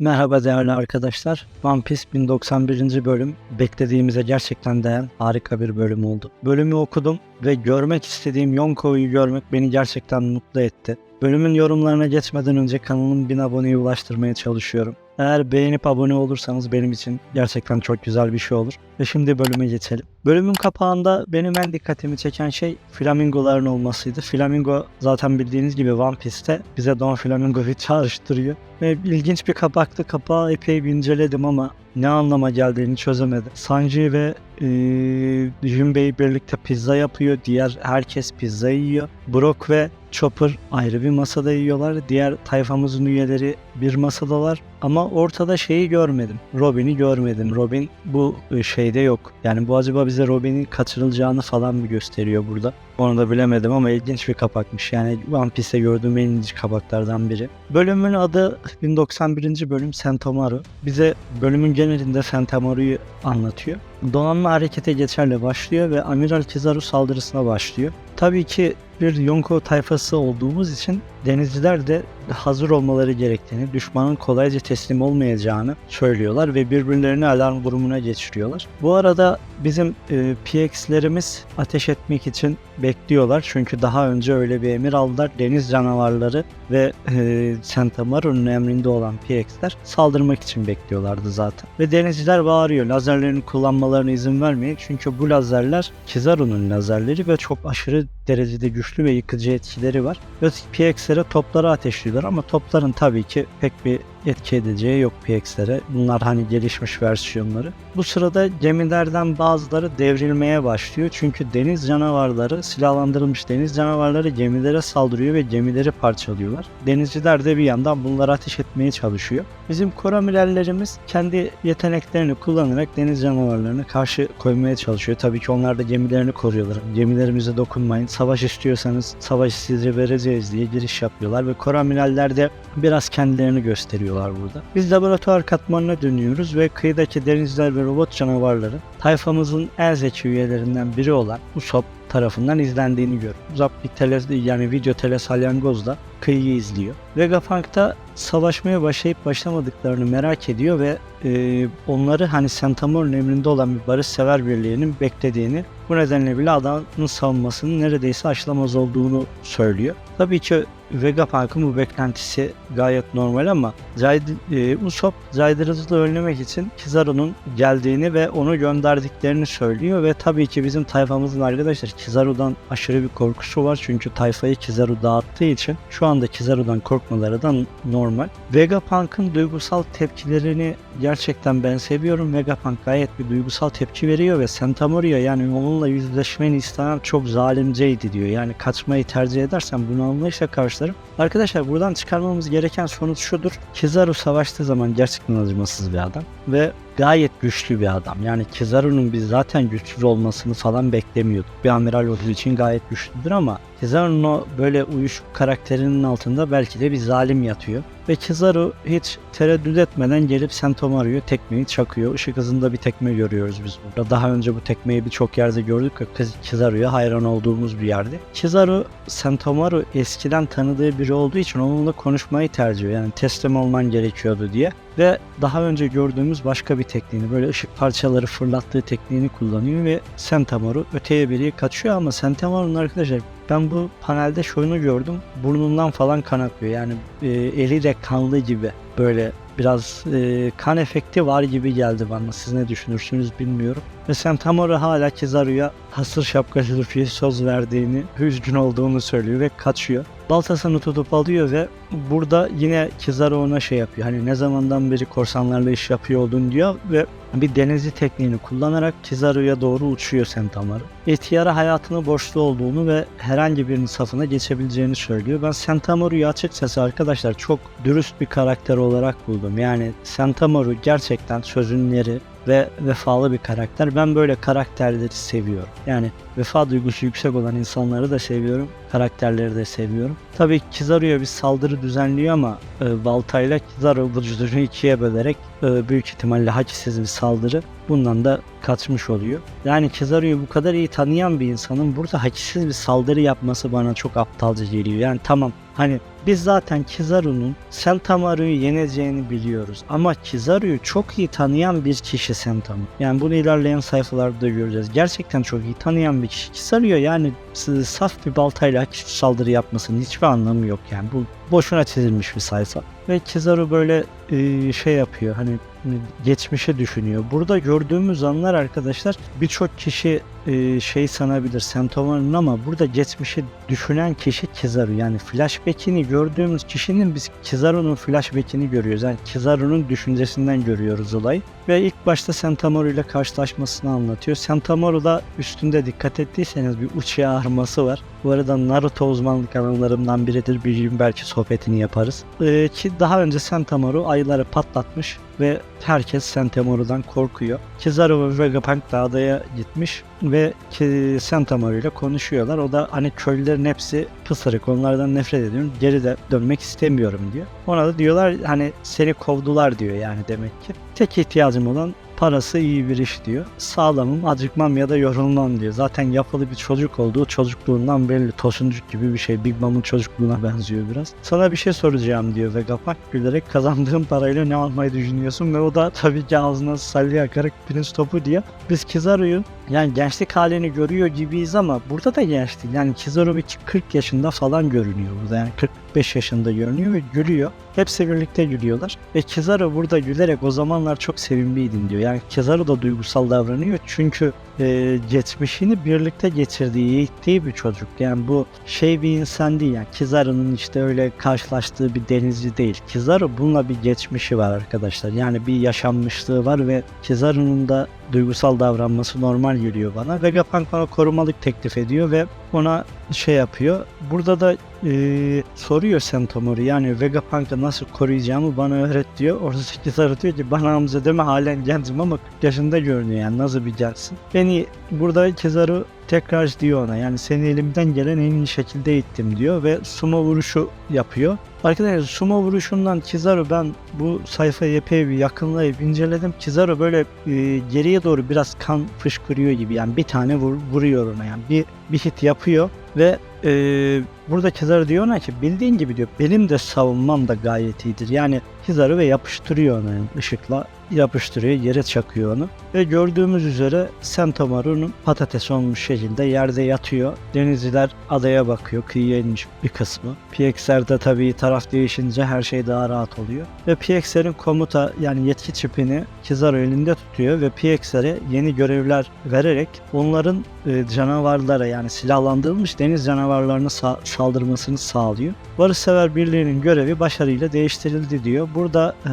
Merhaba değerli arkadaşlar. One Piece 1091. bölüm beklediğimize gerçekten değen harika bir bölüm oldu. Bölümü okudum ve görmek istediğim Yonko'yu görmek beni gerçekten mutlu etti. Bölümün yorumlarına geçmeden önce kanalın 1000 aboneye ulaştırmaya çalışıyorum. Eğer beğenip abone olursanız benim için gerçekten çok güzel bir şey olur. Ve şimdi bölüme geçelim. Bölümün kapağında benim en dikkatimi çeken şey flamingoların olmasıydı. Flamingo zaten bildiğiniz gibi One Piece'te bize Don Flamingo'yu çağrıştırıyor. Ve ilginç bir kapaktı. Kapağı epey bir inceledim ama ne anlama geldiğini çözemedim. Sanji ve ee, Junbei birlikte pizza yapıyor. Diğer herkes pizza yiyor. Brock ve Chopper ayrı bir masada yiyorlar. Diğer tayfamızın üyeleri bir masadalar. Ama ortada şeyi görmedim. Robin'i görmedim. Robin bu e, şeyde yok. Yani bu acaba bize Robin'in kaçırılacağını falan mı gösteriyor burada? Onu da bilemedim ama ilginç bir kapakmış. Yani One Piece'te gördüğüm en ilginç kapaklardan biri. Bölümün adı 1091. bölüm Sentamaru. Bize bölümün genelinde Sentamaru'yu anlatıyor. Donanma harekete geçerle başlıyor ve Amiral Kizaru saldırısına başlıyor. Tabii ki bir Yonko tayfası olduğumuz için denizciler de hazır olmaları gerektiğini, düşmanın kolayca teslim olmayacağını söylüyorlar ve birbirlerini alarm durumuna geçiriyorlar. Bu arada bizim e, PX'lerimiz ateş etmek için bekliyorlar çünkü daha önce öyle bir emir aldılar. Deniz canavarları ve e, Sentamaru'nun emrinde olan PX'ler saldırmak için bekliyorlardı zaten. Ve denizciler bağırıyor lazerlerini kullanmalarına izin vermeyin çünkü bu lazerler Kizaru'nun lazerleri ve çok aşırı derecede güçlü ve yıkıcı etkileri var. Ve PX'lere topları ateşliyorlar ama topların tabii ki pek bir etki edeceği yok PX'lere. Bunlar hani gelişmiş versiyonları. Bu sırada gemilerden bazıları devrilmeye başlıyor. Çünkü deniz canavarları, silahlandırılmış deniz canavarları gemilere saldırıyor ve gemileri parçalıyorlar. Denizciler de bir yandan bunları ateş etmeye çalışıyor. Bizim koramilerlerimiz kendi yeteneklerini kullanarak deniz canavarlarına karşı koymaya çalışıyor. Tabii ki onlar da gemilerini koruyorlar. Gemilerimize dokunmayın. Savaş istiyorsanız savaşı size vereceğiz diye giriş yapıyorlar ve koramiraller de biraz kendilerini gösteriyorlar burada. Biz laboratuvar katmanına dönüyoruz ve kıyıdaki denizler ve robot canavarları tayfamızın en zeki üyelerinden biri olan Usopp tarafından izlendiğini görüyoruz. Usopp bir tele, yani video telesalyangozla kıyıyı izliyor. Vegapunk'ta savaşmaya başlayıp başlamadıklarını merak ediyor ve e, onları hani Sentamor'un emrinde olan bir barışsever birliğinin beklediğini bu nedenle bile adamın savunmasının neredeyse aşılamaz olduğunu söylüyor. Tabii ki Vegapunk'ın bu beklentisi gayet normal ama Zayd e, Usopp caydırıcılığı önlemek için Kizaru'nun geldiğini ve onu gönderdiklerini söylüyor ve tabii ki bizim tayfamızın arkadaşlar Kizaru'dan aşırı bir korkusu var çünkü tayfayı Kizaru dağıttığı için şu anda Kizaru'dan korkmaları da normal. Vegapunk'ın duygusal tepkilerini gerçekten ben seviyorum. Vegapunk gayet bir duygusal tepki veriyor ve Sentamoria yani onunla yüzleşmeni istemem çok zalimceydi diyor. Yani kaçmayı tercih edersen bunu anlayışla karşılarım. Arkadaşlar buradan çıkarmamız gereken sonuç şudur. Kizaru savaştığı zaman gerçekten acımasız bir adam ve gayet güçlü bir adam. Yani Kizaru'nun biz zaten güçsüz olmasını falan beklemiyorduk. Bir amiral olduğu için gayet güçlüdür ama Kizaru'nun böyle uyuşuk karakterinin altında belki de bir zalim yatıyor. Ve Kizaru hiç tereddüt etmeden gelip Sentomaru'yu tekmeyi çakıyor. Işık hızında bir tekme görüyoruz biz burada. Daha önce bu tekmeyi birçok yerde gördük ve Kizaru'ya hayran olduğumuz bir yerde. Kizaru Sentomaru eskiden tanıdığı biri olduğu için onunla konuşmayı tercih ediyor. Yani teslim olman gerekiyordu diye. Ve daha önce gördüğümüz başka bir tekniğini böyle ışık parçaları fırlattığı tekniğini kullanıyor ve Sentamaru öteye biri kaçıyor ama Sentamaru'nun arkadaşlar ben bu panelde şunu gördüm. Burnundan falan kan akıyor. Yani e, eli de kanlı gibi böyle biraz e, kan efekti var gibi geldi bana. Siz ne düşünürsünüz bilmiyorum. Ve Sentamaru hala Kizaru'ya hasır şapkalı Luffy'ye söz verdiğini, üzgün olduğunu söylüyor ve kaçıyor. Baltasını tutup alıyor ve burada yine Kizaru ona şey yapıyor. Hani ne zamandan beri korsanlarla iş yapıyor oldun diyor ve bir denizci tekniğini kullanarak Kizaru'ya doğru uçuyor Sentamaru. Etiyara hayatını borçlu olduğunu ve herhangi birinin safına geçebileceğini söylüyor. Ben Sentamaru'yu açıkçası arkadaşlar çok dürüst bir karakter olarak buldum. Yani Sentamaru gerçekten sözün yeri ve vefalı bir karakter. Ben böyle karakterleri seviyorum. Yani vefa duygusu yüksek olan insanları da seviyorum. karakterleri de seviyorum. Tabii Kizaru'ya bir saldırı düzenliyor ama e, baltayla Kizaru vücudunu ikiye bölerek e, büyük ihtimalle haçsız bir saldırı bundan da kaçmış oluyor. Yani Kizaru'yu bu kadar iyi tanıyan bir insanın burada haçsız bir saldırı yapması bana çok aptalca geliyor. Yani tamam hani biz zaten Kizaru'nun Sentamaru'yu yeneceğini biliyoruz. Ama Kizaru'yu çok iyi tanıyan bir kişi Sentamaru. Yani bunu ilerleyen sayfalarda göreceğiz. Gerçekten çok iyi tanıyan bir kişi. Kizaru'ya yani s- saf bir baltayla saldırı yapmasının hiçbir anlamı yok yani. Bu boşuna çizilmiş bir sayfa. Ve Kizaru böyle e, şey yapıyor hani geçmişi düşünüyor. Burada gördüğümüz anlar arkadaşlar birçok kişi e, şey sanabilir Sentomar'ın ama burada geçmişi düşünen kişi Kizaru. Yani flashback'ini gördüğümüz kişinin biz Kizaru'nun flashback'ini görüyoruz. Yani Kizaru'nun düşüncesinden görüyoruz olayı. Ve ilk başta Sentamaru ile karşılaşmasını anlatıyor. Sentamaru da üstünde dikkat ettiyseniz bir uçağı arması var. Bu arada Naruto uzmanlık alanlarımdan biridir. Bir gün belki sohbetini yaparız. Ee, ki daha önce Sentamaru ayıları patlatmış ve herkes Sentamaru'dan korkuyor. Kizaru ve Vegapunk da adaya gitmiş ve ki Sentamaru ile konuşuyorlar. O da hani köylülerin hepsi pısırık onlardan nefret ediyorum. Geri de dönmek istemiyorum diyor. Ona da diyorlar hani seni kovdular diyor yani demek ki. Tek ihtiyacım olan parası iyi bir iş diyor. Sağlamım, acıkmam ya da yorulmam diyor. Zaten yapılı bir çocuk olduğu çocukluğundan belli. Tosuncuk gibi bir şey. Big Mom'un çocukluğuna benziyor biraz. Sana bir şey soracağım diyor Vegapunk gülerek kazandığın parayla ne almayı düşünüyorsun? Ve o da tabii ki ağzına salya yakarak pirinç topu diyor. Biz Kizaru'yu yani gençlik halini görüyor gibiyiz ama burada da genç. Yani Kizaru bir 40 yaşında falan görünüyor burada. Yani 45 yaşında görünüyor ve gülüyor. Hepsi birlikte gülüyorlar. Ve Kizaru burada gülerek o zamanlar çok sevimliydim diyor. Yani Kizaru da duygusal davranıyor. Çünkü e, geçmişini birlikte geçirdiği, eğittiği bir çocuk. Yani bu şey bir insan değil. Yani Kizaru'nun işte öyle karşılaştığı bir denizci değil. Kizaru bununla bir geçmişi var arkadaşlar. Yani bir yaşanmışlığı var ve Kizaru'nun da duygusal davranması normal geliyor bana. Vegapunk ona korumalık teklif ediyor ve ona şey yapıyor. Burada da e, soruyor Sentomaru yani Vegapunk'ı nasıl koruyacağımı bana öğret diyor. Orada Kizaru diyor ki bana Hamza deme halen gencim ama 40 yaşında görünüyor yani nasıl bir gençsin. Beni burada Kizaru tekrar diyor ona yani seni elimden gelen en iyi şekilde eğittim diyor ve sumo vuruşu yapıyor. Arkadaşlar sumo vuruşundan Kizaru ben bu sayfayı epey bir yakınlayıp inceledim. Kizaru böyle e, geriye doğru biraz kan fışkırıyor gibi yani bir tane vur, vuruyor ona yani bir, bir hit yapıyor ve e, burada Kizaru diyor ona ki bildiğin gibi diyor benim de savunmam da gayet iyidir. Yani Kizaru ve yapıştırıyor onu yani ışıkla yapıştırıyor yere çakıyor onu. Ve gördüğümüz üzere Sentomaru'nun patates olmuş şekilde yerde yatıyor. Denizciler adaya bakıyor kıyıya inmiş bir kısmı. PXR de tabii taraf değişince her şey daha rahat oluyor. Ve PXR'in komuta yani yetki çipini Kizaru elinde tutuyor ve PXR'e yeni görevler vererek onların e, canavarlara yani silahlandırılmış deniz canavarlarına sa- saldırmasını sağlıyor. Barışsever Birliği'nin görevi başarıyla değiştirildi diyor. Burada e,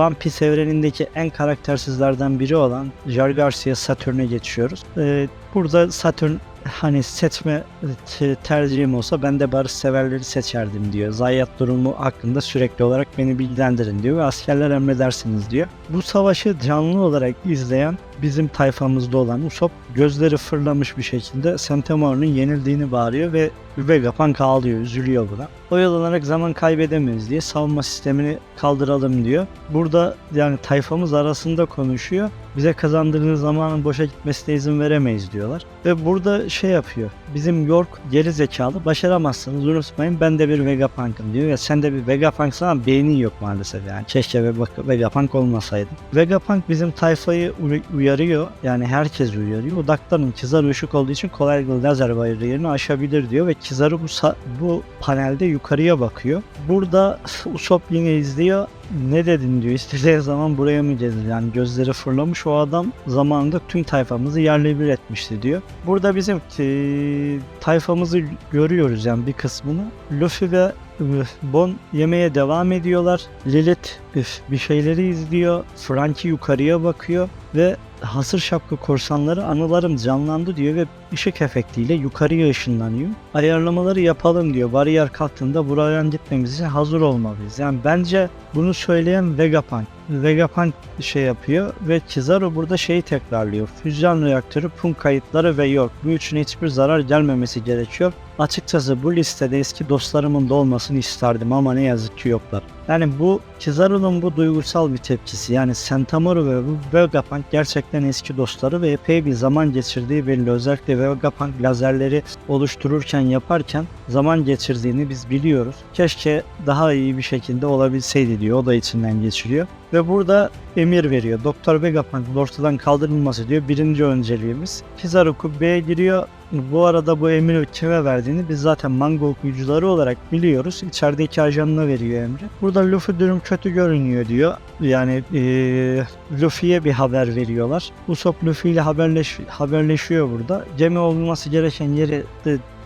One Piece evrenindeki en karaktersizlerden biri olan Jar Garcia Saturn'e geçiyoruz. E, burada Saturn hani seçme te- tercihim olsa ben de barış severleri seçerdim diyor. Zayiat durumu hakkında sürekli olarak beni bilgilendirin diyor ve askerler emredersiniz diyor. Bu savaşı canlı olarak izleyen bizim tayfamızda olan Usopp gözleri fırlamış bir şekilde Sentamaru'nun yenildiğini bağırıyor ve Vegapunk ağlıyor, üzülüyor buna. Oyalanarak zaman kaybedemeyiz diye savunma sistemini kaldıralım diyor. Burada yani tayfamız arasında konuşuyor. Bize kazandırdığınız zamanın boşa gitmesine izin veremeyiz diyorlar. Ve burada şey yapıyor. Bizim York geri zekalı başaramazsınız unutmayın ben de bir Vegapunk'ım diyor. Ya sen de bir Vegapunk'sın ama beynin yok maalesef yani. Keşke Vega- Vegapunk olmasaydı. Vegapunk bizim tayfayı uy- uyarıyor. Yani herkes uyarıyor. Odaklanın Kizaru ışık olduğu için kolaylıkla lazer bariyeri aşabilir diyor ve Kizaru bu, bu panelde yukarıya bakıyor. Burada Usopp yine izliyor. Ne dedin diyor. İstediği zaman buraya mı gelir? Yani gözleri fırlamış o adam zamanında tüm tayfamızı yerle bir etmişti diyor. Burada bizim e, tayfamızı görüyoruz yani bir kısmını. Luffy ve Bon yemeye devam ediyorlar. Lilith üf, bir şeyleri izliyor. Frankie yukarıya bakıyor ve hasır şapka korsanları anılarım canlandı diyor ve ışık efektiyle yukarıya ışınlanıyor. Ayarlamaları yapalım diyor. Bariyer kalktığında buraya gitmemiz için hazır olmalıyız. Yani bence bunu söyleyen Vegapunk. Vegapunk şey yapıyor ve Kizaru burada şeyi tekrarlıyor. Füzyon reaktörü, punk kayıtları ve yok. Bu üçüne hiçbir zarar gelmemesi gerekiyor. Açıkçası bu listede eski dostlarımın da olmasını isterdim ama ne yazık ki yoklar. Yani bu Kizaru'nun bu duygusal bir tepkisi. Yani Sentamoru ve Vegapunk gerçekten eski dostları ve epey bir zaman geçirdiği belli. Özellikle Vegapunk lazerleri oluştururken yaparken zaman geçirdiğini biz biliyoruz. Keşke daha iyi bir şekilde olabilseydi diyor. O da içinden geçiriyor. Ve burada emir veriyor. Doktor Vegapunk'ın ortadan kaldırılması diyor. Birinci önceliğimiz. Kizaru kubbeye giriyor. Bu arada bu emri kime verdiğini biz zaten manga okuyucuları olarak biliyoruz. İçerideki ajanına veriyor emri. Burada Luffy durum kötü görünüyor diyor. Yani eee Luffy'ye bir haber veriyorlar. Usopp Luffy ile haberleş, haberleşiyor burada. Gemi olması gereken yeri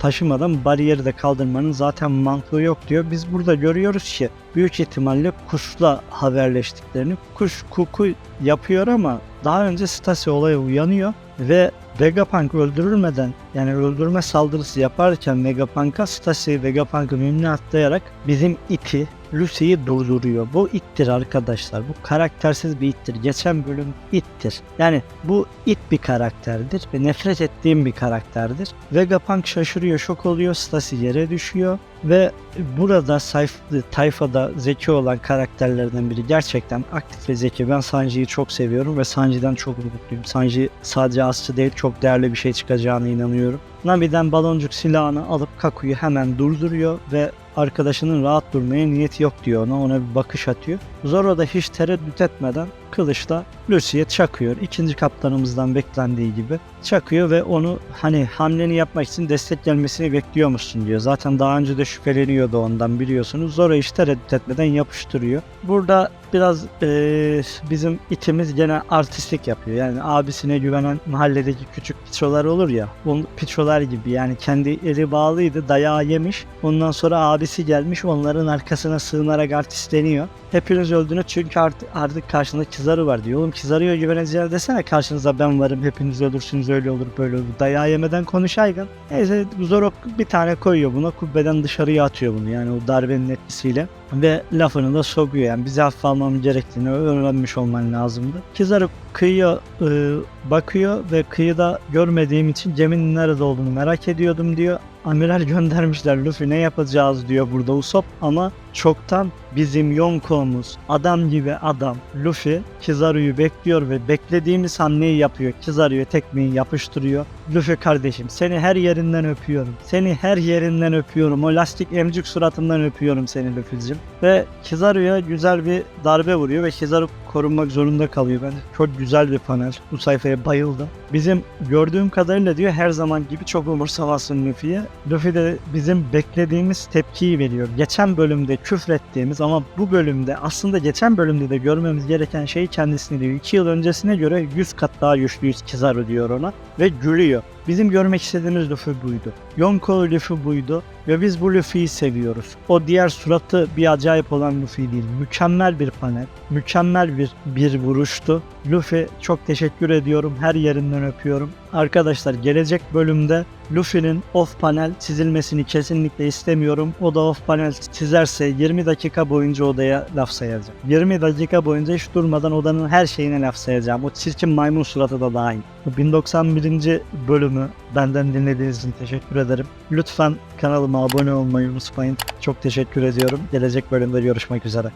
taşımadan bariyeri de kaldırmanın zaten mantığı yok diyor. Biz burada görüyoruz ki büyük ihtimalle kuşla haberleştiklerini. Kuş kuku yapıyor ama daha önce Stasi olaya uyanıyor ve Vegapunk öldürülmeden yani öldürme saldırısı yaparken Vegapunk'a Stasi Vegapunk'ın önüne atlayarak bizim iti Lucy'yi durduruyor. Bu ittir arkadaşlar. Bu karaktersiz bir ittir. Geçen bölüm ittir. Yani bu it bir karakterdir ve nefret ettiğim bir karakterdir. Vegapunk şaşırıyor, şok oluyor. Stasi yere düşüyor ve burada sayf tayfada zeki olan karakterlerden biri gerçekten aktif ve zeki. Ben Sanji'yi çok seviyorum ve Sanji'den çok mutluyum. Sanji sadece asçı değil çok değerli bir şey çıkacağına inanıyorum. Nami'den baloncuk silahını alıp Kaku'yu hemen durduruyor ve arkadaşının rahat durmaya niyeti yok diyor ona. Ona bir bakış atıyor. Zoro da hiç tereddüt etmeden kılıçla Lucy'ye çakıyor. İkinci kaptanımızdan beklendiği gibi çakıyor ve onu hani hamleni yapmak için destek gelmesini bekliyor musun diyor. Zaten daha önce de şüpheleniyordu ondan biliyorsunuz. Zoro hiç tereddüt etmeden yapıştırıyor. Burada biraz eee, bizim itimiz gene artistik yapıyor. Yani abisine güvenen mahalledeki küçük piçolar olur ya. On piçolar gibi yani kendi eli bağlıydı dayağı yemiş. Ondan sonra abisi gelmiş onların arkasına sığınarak artistleniyor. Hepiniz öldünüz çünkü artık, artık karşında Kizaru var diyor. Oğlum Kizaru'ya güveneceğiz desene karşınızda ben varım hepiniz ölürsünüz öyle olur böyle olur. Dayağı yemeden konuşaydın. Neyse Zoro bir tane koyuyor buna kubbeden dışarıya atıyor bunu yani o darbenin etkisiyle. Ve lafını da sokuyor yani bizi hafife almam gerektiğini öğrenmiş olman lazımdı. Kizaru kıyıya e, bakıyor ve kıyıda görmediğim için geminin nerede olduğunu merak ediyordum diyor. Amiral göndermişler Luffy ne yapacağız diyor burada Usopp ama çoktan bizim Yonko'muz adam gibi adam Luffy Kizaru'yu bekliyor ve beklediğimiz hamleyi yapıyor. Kizaru'ya tekmeyi yapıştırıyor. Luffy kardeşim seni her yerinden öpüyorum. Seni her yerinden öpüyorum. O lastik emcik suratından öpüyorum seni Luffy'cim. Ve Kizaru'ya güzel bir darbe vuruyor ve Kizaru korunmak zorunda kalıyor. Bence çok güzel bir panel. Bu sayfaya bayıldım. Bizim gördüğüm kadarıyla diyor her zaman gibi çok umursamazsın Luffy'ye. Luffy de bizim beklediğimiz tepkiyi veriyor. Geçen bölümde küfrettiğimiz ama bu bölümde aslında geçen bölümde de görmemiz gereken şey kendisini diyor. 2 yıl öncesine göre 100 kat daha güçlüyüz Kizaru diyor ona ve gülüyor. Bizim görmek istediğimiz Luffy buydu. Yonko Luffy buydu ve biz bu Luffy'yi seviyoruz. O diğer suratı bir acayip olan Luffy değil. Mükemmel bir panel, mükemmel bir bir vuruştu. Luffy çok teşekkür ediyorum. Her yerinden öpüyorum. Arkadaşlar gelecek bölümde Luffy'nin off panel çizilmesini kesinlikle istemiyorum. O da off panel çizerse 20 dakika boyunca odaya laf sayacağım. 20 dakika boyunca hiç durmadan odanın her şeyine laf sayacağım. O çirkin maymun suratı da dahil. Bu 1091. bölümü benden dinlediğiniz için teşekkür ederim. Lütfen kanalıma abone olmayı unutmayın. Çok teşekkür ediyorum. Gelecek bölümde görüşmek üzere.